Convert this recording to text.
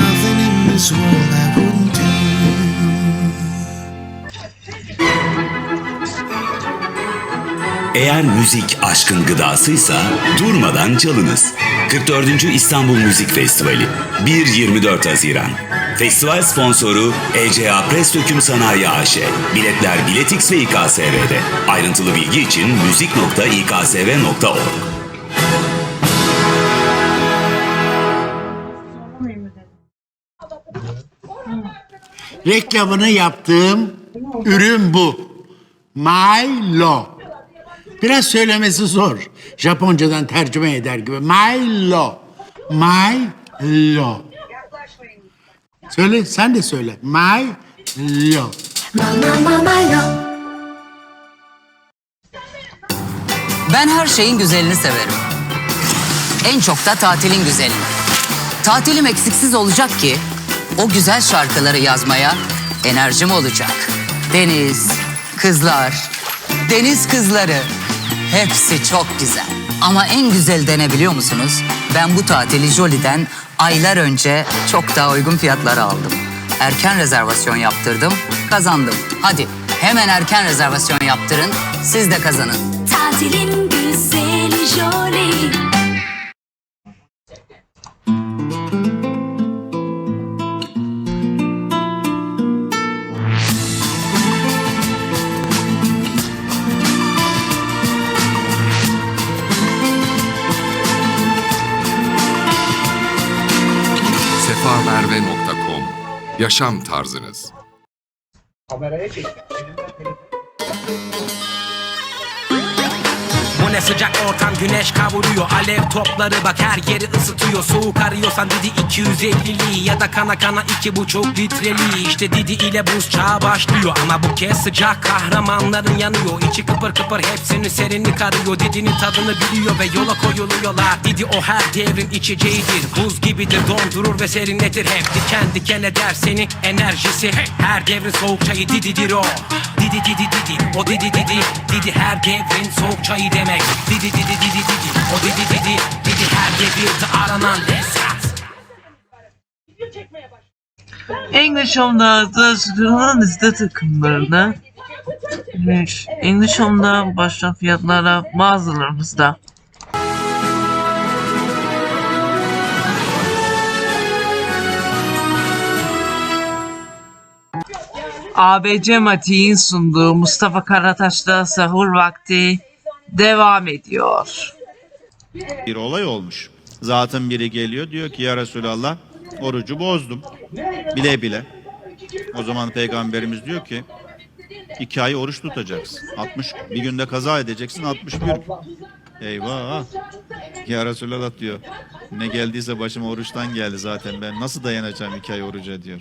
Nothing in this world I wouldn't do. Eğer müzik aşkın gıdasıysa durmadan çalınız. 44. İstanbul Müzik Festivali 1-24 Haziran. Festival sponsoru ECA Pres Döküm Sanayi AŞ. Biletler Biletix ve İKSV'de. Ayrıntılı bilgi için müzik.iksv.org. Reklamını yaptığım ürün bu. Milo. Biraz söylemesi zor. Japoncadan tercüme eder gibi. Milo. Milo. Söyle, sen de söyle. Milo. Ben her şeyin güzelini severim. En çok da tatilin güzelini. Tatilim eksiksiz olacak ki o güzel şarkıları yazmaya enerjim olacak. Deniz, kızlar, deniz kızları hepsi çok güzel. Ama en güzel de ne biliyor musunuz? Ben bu tatili Jolly'den aylar önce çok daha uygun fiyatlara aldım. Erken rezervasyon yaptırdım, kazandım. Hadi hemen erken rezervasyon yaptırın, siz de kazanın. Tatilin güzeli Jolly sefamerve.com Yaşam tarzınız. Bu ne sıcak ortam güneş kavuruyor. Alev topları bak her yeri ısıtıyor. Soğuk arıyorsan Didi 250'li Ya da kana kana iki buçuk litreli İşte Didi ile buz çağı başlıyor. Ama bu kez sıcak kahramanların yanıyor. İçi kıpır kıpır hepsinin serinlik arıyor Didi'nin tadını biliyor ve yola koyuluyorlar. Didi o her devrin içeceğidir. Buz gibidir dondurur ve serinletir. Hep Diken diken eder senin enerjisi. Her devrin soğuk çayı Didi'dir o Didi Didi Didi o Didi Didi Didi. Her devrin soğuk çayı demek. Didi Didi Didi Didi o Didi Didi Didi. Her devirde aranan lezzet English Home'da sıkılan liste takımlarını English Home'da başlayan fiyatlara bazılarımızda ABC Mati'nin sunduğu Mustafa Karataş'ta sahur vakti devam ediyor. bir olay olmuş. Zatın biri geliyor diyor ki ya Resulallah orucu bozdum. Bile bile. O zaman peygamberimiz diyor ki iki ay oruç tutacaksın. 60 bir günde kaza edeceksin 61 gün. Eyvah. Ya Resulallah diyor. Ne geldiyse başıma oruçtan geldi zaten ben nasıl dayanacağım iki ay oruca diyor.